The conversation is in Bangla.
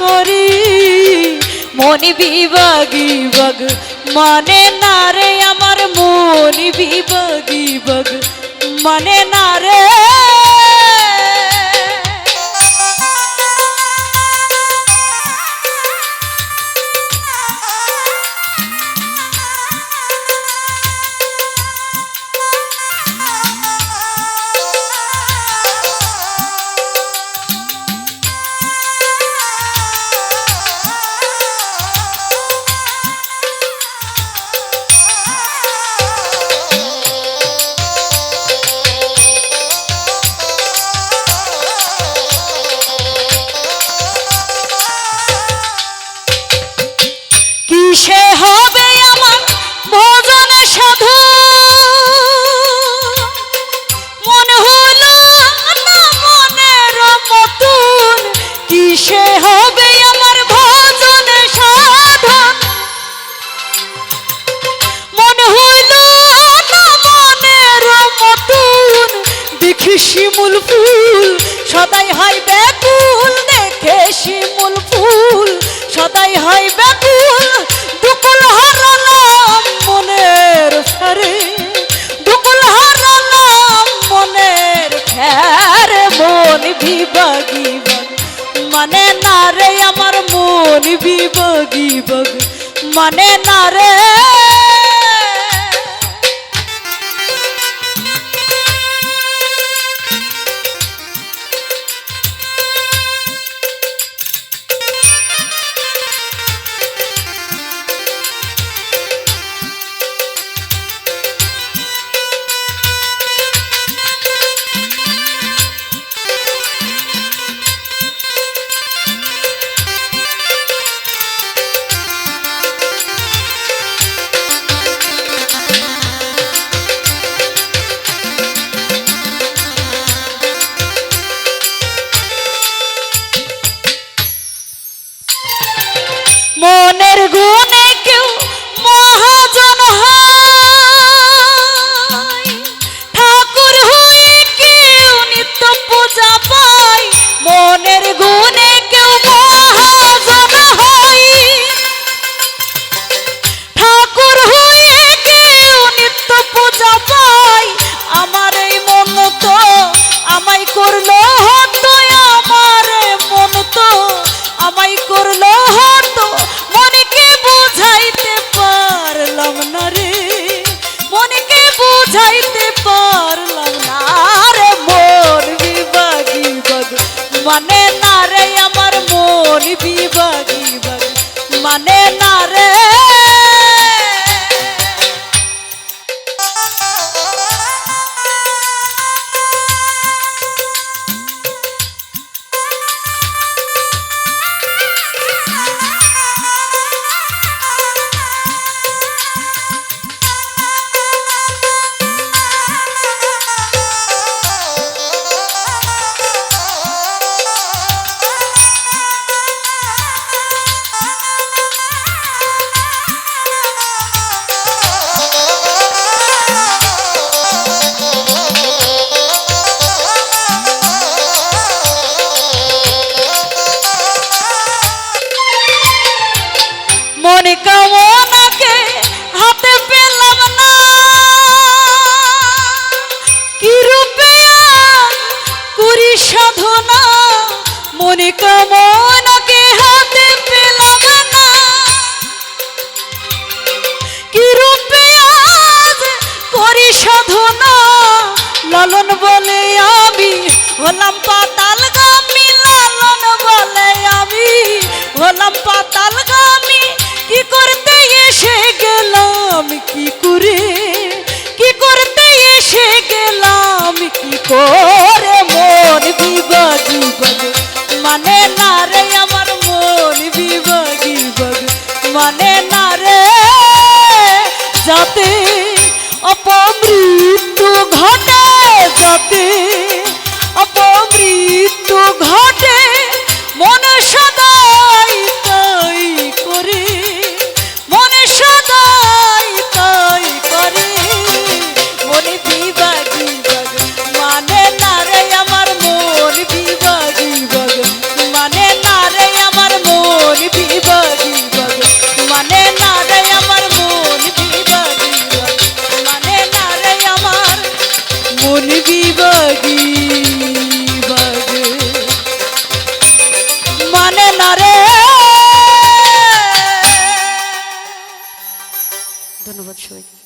করি। মনি বিভাগি বগ মানে না রে আমার মনি বিভাগি বগ মানে না রে শিমুল ফুল, সদাই হয় ব্যাকুল, দেখে শিমুল ফুল, সদাই হয় ব্যাকুল, দুকুল হারালাম মনের ফেরে, দুকুল হারালাম মনের ফেরে, মন বিভাগি মানে না রে আমার মন বিভাগি মানে না রে করল হতো আমার মন তো, আমায় করল হতো। মনকে বুঝাইতে পারলাম না রে, মনকে বুঝাইতে পারলাম না রে। মন বিভাগী বগ মানে না রে আমার মন বিভাগী বগ মানে না রে লালন বলে আমি হলাম পাতাল গামী, লালন বলে আমি হলাম পাতাল গামী। কি করতে এসে গেলাম, কি করে? কি করতে এসে গেলাম, কি করে? মানে না রে? যাতে অপমৃত্যু ঘটে যাতে অপমৃত্যু actually.